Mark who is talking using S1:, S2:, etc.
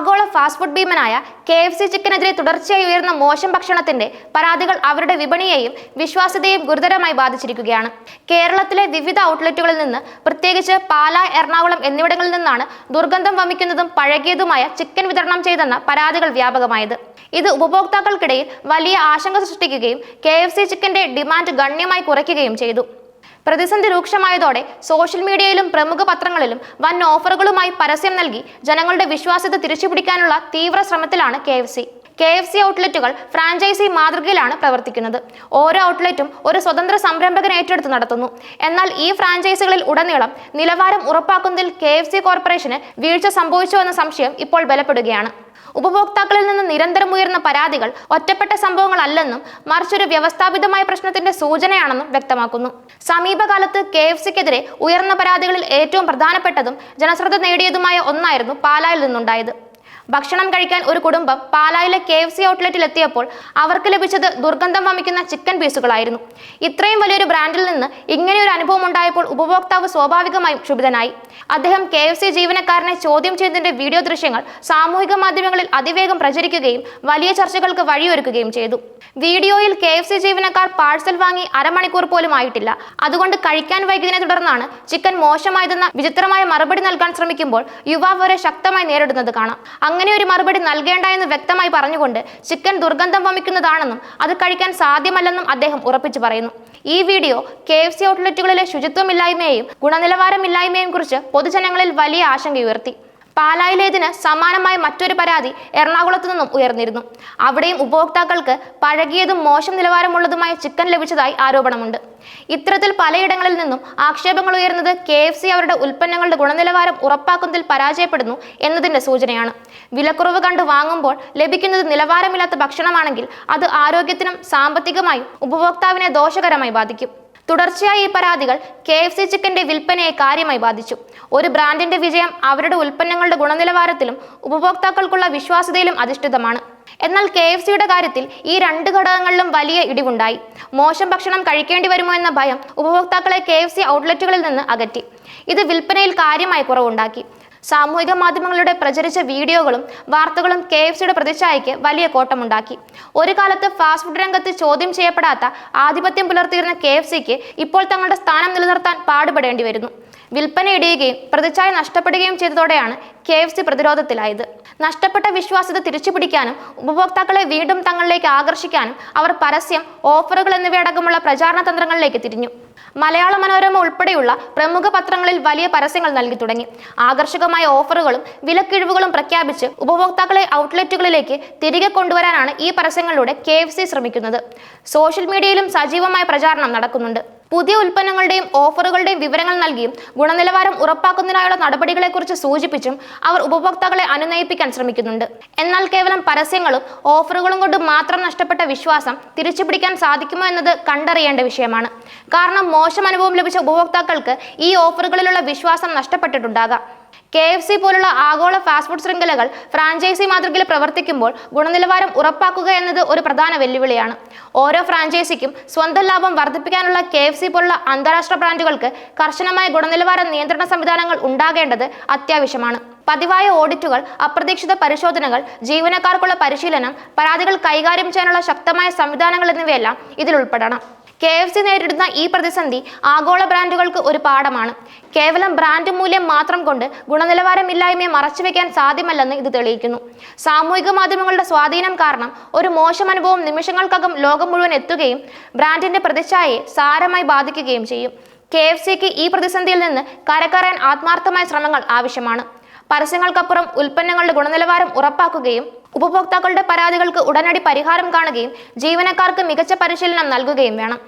S1: ആഗോള fast food ഭീമനായ K F C ചിക്കനെതിരെ തുടർച്ചയായി ഉയർന്ന മോശം ഭക്ഷണത്തിന്റെ പരാതികൾ അവരുടെ വിപണിയെയും വിശ്വാസ്യതയെയും ഗുരുതരമായി ബാധിച്ചിരിക്കുകയാണ്. കേരളത്തിലെ വിവിധ ഔട്ട്ലെറ്റുകളിൽ നിന്ന് പ്രത്യേകിച്ച് പാല എറണാകുളം എന്നിവിടങ്ങളിൽ നിന്നാണ് ദുർഗന്ധം വമിക്കുന്നതും പഴകിയതുമായ ചിക്കൻ വിതരണം ചെയ്തെന്ന പരാതികൾ വ്യാപകമായത്. ഇത് ഉപഭോക്താക്കൾക്കിടയിൽ വലിയ ആശങ്ക സൃഷ്ടിക്കുകയും കെ എഫ് സി ചിക്കന്റെ ഡിമാൻഡ് ഗണ്യമായി കുറയ്ക്കുകയും ചെയ്തു. പ്രതിസന്ധി രൂക്ഷമായതോടെ സോഷ്യൽ മീഡിയയിലും പ്രമുഖ പത്രങ്ങളിലും വൻ ഓഫറുകളുമായി പരസ്യം നൽകി ജനങ്ങളുടെ വിശ്വാസ്യത തിരിച്ചുപിടിക്കാനുള്ള തീവ്ര ശ്രമത്തിലാണ് കെ കെ എഫ് സി ഔട്ട്ലെറ്റുകൾ ഫ്രാഞ്ചൈസി മാതൃകയിലാണ് പ്രവർത്തിക്കുന്നത്. ഓരോ ഔട്ട്ലെറ്റും ഒരു സ്വതന്ത്ര സംരംഭകൻ ഏറ്റെടുത്ത് നടത്തുന്നു. എന്നാൽ ഈ ഫ്രാഞ്ചൈസികളിൽ ഉടനീളം നിലവാരം ഉറപ്പാക്കുന്നതിൽ കെ എഫ് സി കോർപ്പറേഷന് വീഴ്ച സംഭവിച്ചു എന്ന സംശയം ഇപ്പോൾ ബലപ്പെടുകയാണ്. ഉപഭോക്താക്കളിൽ നിന്ന് നിരന്തരം ഉയർന്ന പരാതികൾ ഒറ്റപ്പെട്ട സംഭവങ്ങളല്ലെന്നും മറിച്ചൊരു വ്യവസ്ഥാപിതമായ പ്രശ്നത്തിന്റെ സൂചനയാണെന്നും വ്യക്തമാക്കുന്നു. സമീപകാലത്ത് കെ എഫ് സിക്കെതിരെ ഉയർന്ന പരാതികളിൽ ഏറ്റവും പ്രധാനപ്പെട്ടതും ജനശ്രദ്ധ നേടിയതുമായ ഒന്നായിരുന്നു പാലായിൽ നിന്നുണ്ടായത്. ഭക്ഷണം കഴിക്കാൻ ഒരു കുടുംബം പാലായിലെ കെ എഫ് സി ഔട്ട്ലെറ്റിൽ എത്തിയപ്പോൾ അവർക്ക് ലഭിച്ചത് ദുർഗന്ധം വമിക്കുന്ന ചിക്കൻ പീസുകളായിരുന്നു. ഇത്രയും വലിയൊരു ബ്രാൻഡിൽ നിന്ന് ഇങ്ങനെ ഒരു അനുഭവം ഉണ്ടായപ്പോൾ ഉപഭോക്താവ് സ്വാഭാവികമായും ക്ഷുഭിതനായി. അദ്ദേഹം കെ എഫ് സി ജീവനക്കാരനെ ചോദ്യം ചെയ്തതിന്റെ വീഡിയോ ദൃശ്യങ്ങൾ സാമൂഹിക മാധ്യമങ്ങളിൽ അതിവേഗം പ്രചരിക്കുകയും വലിയ ചർച്ചകൾക്ക് വഴിയൊരുക്കുകയും ചെയ്തു. വീഡിയോയിൽ കെ എഫ് സി ജീവനക്കാർ പാഴ്സൽ വാങ്ങി അരമണിക്കൂർ പോലും ആയിട്ടില്ല. അതുകൊണ്ട് കഴിക്കാൻ വൈകിയതിനെ തുടർന്നാണ് ചിക്കൻ മോശമായതെന്ന വിചിത്രമായ മറുപടി നൽകാൻ ശ്രമിക്കുമ്പോൾ യുവാവ് ശക്തമായി നേരിടുന്നത് കാണാം. അങ്ങനെ ഒരു മറുപടി നൽകേണ്ട എന്ന് വ്യക്തമായി പറഞ്ഞുകൊണ്ട് ചിക്കൻ ദുർഗന്ധം വമിക്കുന്നതാണെന്നും അത് കഴിക്കാൻ സാധ്യമല്ലെന്നും അദ്ദേഹം ഉറപ്പിച്ചു പറയുന്നു. ഈ വീഡിയോ കെ എഫ് സി ഔട്ട്ലെറ്റുകളിലെ ശുചിത്വമില്ലായ്മയെയും ഗുണനിലവാരമില്ലായ്മയെയും കുറിച്ച് പൊതുജനങ്ങളിൽ വലിയ ആശങ്കയുയർത്തി പാലായിലേതിന് സമാനമായ മറ്റൊരു പരാതി എറണാകുളത്തു നിന്നും ഉയർന്നിരുന്നു. അവിടെയും ഉപഭോക്താക്കൾക്ക് പഴകിയതും മോശം നിലവാരമുള്ളതുമായ ചിക്കൻ ലഭിച്ചതായി ആരോപണമുണ്ട്. ഇത്തരത്തിൽ പലയിടങ്ങളിൽ നിന്നും ആക്ഷേപങ്ങൾ ഉയർന്നത് കെ എഫ് സി അവരുടെ ഉൽപ്പന്നങ്ങളുടെ ഗുണനിലവാരം ഉറപ്പാക്കുന്നതിൽ പരാജയപ്പെടുന്നു എന്നതിന്റെ സൂചനയാണ്. വിലക്കുറവ് കണ്ട് വാങ്ങുമ്പോൾ ലഭിക്കുന്നത് നിലവാരമില്ലാത്ത ഭക്ഷണമാണെങ്കിൽ അത് ആരോഗ്യത്തിനും സാമ്പത്തികമായും ഉപഭോക്താവിനെ ദോഷകരമായി ബാധിക്കും. തുടർച്ചയായി ഈ പരാതികൾ കെ എഫ് സി ചിക്കന്റെ വിൽപ്പനയെ കാര്യമായി ബാധിച്ചു. ഒരു ബ്രാൻഡിന്റെ വിജയം അവരുടെ ഉൽപ്പന്നങ്ങളുടെ ഗുണനിലവാരത്തിലും ഉപഭോക്താക്കൾക്കുള്ള വിശ്വാസ്യതയിലും അധിഷ്ഠിതമാണ്. എന്നാൽ കെ എഫ് സിയുടെ കാര്യത്തിൽ ഈ രണ്ട് ഘടകങ്ങളിലും വലിയ ഇടിവുണ്ടായി. മോശം ഭക്ഷണം കഴിക്കേണ്ടി വരുമോ എന്ന ഭയം ഉപഭോക്താക്കളെ കെ എഫ് സി ഔട്ട്ലെറ്റുകളിൽ നിന്ന് അകറ്റി. ഇത് വിൽപ്പനയിൽ കാര്യമായി കുറവുണ്ടാക്കി. സാമൂഹിക മാധ്യമങ്ങളിലൂടെ പ്രചരിച്ച വീഡിയോകളും വാർത്തകളും കെ എഫ് സിയുടെ പ്രതിച്ഛായയ്ക്ക് വലിയ കോട്ടമുണ്ടാക്കി. ഒരു കാലത്ത് ഫാസ്റ്റ് ഫുഡ് രംഗത്ത് ചോദ്യം ചെയ്യപ്പെടാത്ത ആധിപത്യം പുലർത്തിയിരുന്ന കെ എഫ് സിക്ക് ഇപ്പോൾ തങ്ങളുടെ സ്ഥാനം നിലനിർത്താൻ പാടുപെടേണ്ടി വരുന്നു വിൽപ്പന ഇടിയുകയും പ്രതിച്ഛായ നഷ്ടപ്പെടുകയും ചെയ്തതോടെയാണ് കെ എഫ് സി പ്രതിരോധത്തിലായത്. നഷ്ടപ്പെട്ട വിശ്വാസ്യത തിരിച്ചുപിടിക്കാനും ഉപഭോക്താക്കളെ വീണ്ടും തങ്ങളിലേക്ക് ആകർഷിക്കാനും അവർ പരസ്യം ഓഫറുകൾ എന്നിവയടക്കമുള്ള പ്രചാരണ തന്ത്രങ്ങളിലേക്ക് തിരിഞ്ഞു. മലയാള മനോരമ ഉൾപ്പെടെയുള്ള പ്രമുഖ പത്രങ്ങളിൽ വലിയ പരസ്യങ്ങൾ നൽകി തുടങ്ങി. ആകർഷകമായ ഓഫറുകളും വിലക്കിഴിവുകളും പ്രഖ്യാപിച്ച് ഉപഭോക്താക്കളെ ഔട്ട്ലെറ്റുകളിലേക്ക് തിരികെ കൊണ്ടുവരാനാണ് ഈ പരസ്യങ്ങളിലൂടെ കെ ശ്രമിക്കുന്നത്. സോഷ്യൽ മീഡിയയിലും സജീവമായ പ്രചാരണം നടക്കുന്നുണ്ട്. പുതിയ ഉൽപ്പന്നങ്ങളുടെയും ഓഫറുകളുടെയും വിവരങ്ങൾ നൽകിയും ഗുണനിലവാരം ഉറപ്പാക്കുന്നതിനായുള്ള നടപടികളെക്കുറിച്ച് സൂചിപ്പിച്ചും അവർ ഉപഭോക്താക്കളെ അനുനയിപ്പിക്കാൻ ശ്രമിക്കുന്നുണ്ട്. എന്നാൽ കേവലം പരസ്യങ്ങളും ഓഫറുകളും കൊണ്ട് മാത്രം നഷ്ടപ്പെട്ട വിശ്വാസം തിരിച്ചുപിടിക്കാൻ സാധിക്കുമോ എന്നത് കണ്ടറിയേണ്ട വിഷയമാണ്. കാരണം മോശം അനുഭവം ലഭിച്ച ഉപഭോക്താക്കൾക്ക് ഈ ഓഫറുകളിലുള്ള വിശ്വാസം നഷ്ടപ്പെട്ടിട്ടുണ്ടാകാം. കെ എഫ് സി പോലുള്ള ആഗോള ഫാസ്റ്റ് ഫുഡ് ശൃംഖലകൾ ഫ്രാഞ്ചൈസി മാതൃകയിൽ പ്രവർത്തിക്കുമ്പോൾ ഗുണനിലവാരം ഉറപ്പാക്കുക എന്നത് ഒരു പ്രധാന വെല്ലുവിളിയാണ്. ഓരോ ഫ്രാഞ്ചൈസിക്കും സ്വന്തം ലാഭം വർദ്ധിപ്പിക്കാനുള്ള കെ എഫ് സി പോലുള്ള അന്താരാഷ്ട്ര ബ്രാൻഡുകൾക്ക് കർശനമായ ഗുണനിലവാര നിയന്ത്രണ സംവിധാനങ്ങൾ ഉണ്ടാകേണ്ടത് അത്യാവശ്യമാണ്. പതിവായ ഓഡിറ്റുകൾ അപ്രതീക്ഷിത പരിശോധനകൾ ജീവനക്കാർക്കുള്ള പരിശീലനം പരാതികൾ കൈകാര്യം ചെയ്യാനുള്ള ശക്തമായ സംവിധാനങ്ങൾ എന്നിവയെല്ലാം ഇതിൽ ഉൾപ്പെടണം. കെ എഫ് സി നേരിടുന്ന ഈ പ്രതിസന്ധി ആഗോള ബ്രാൻഡുകൾക്ക് ഒരു പാഠമാണ്. കേവലം ബ്രാൻഡ് മൂല്യം മാത്രം കൊണ്ട് ഗുണനിലവാരമില്ലായ്മയെ മറച്ചുവെക്കാൻ സാധ്യമല്ലെന്ന് ഇത് തെളിയിക്കുന്നു. സാമൂഹിക മാധ്യമങ്ങളുടെ സ്വാധീനം കാരണം ഒരു മോശം അനുഭവം നിമിഷങ്ങൾക്കകം ലോകം മുഴുവൻ എത്തുകയും ബ്രാൻഡിന്റെ പ്രതിച്ഛായയെ സാരമായി ബാധിക്കുകയും ചെയ്യും. കെ എഫ് സിക്ക് ഈ പ്രതിസന്ധിയിൽ നിന്ന് കരകയറാൻ ആത്മാർത്ഥമായ ശ്രമങ്ങൾ ആവശ്യമാണ്. പരസ്യങ്ങൾക്കപ്പുറം ഉൽപ്പന്നങ്ങളുടെ ഗുണനിലവാരം ഉറപ്പാക്കുകയും ഉപഭോക്താക്കളുടെ പരാതികൾക്ക് ഉടനടി പരിഹാരം കാണുകയും ജീവനക്കാർക്ക് മികച്ച പരിശീലനം നൽകുകയും വേണം.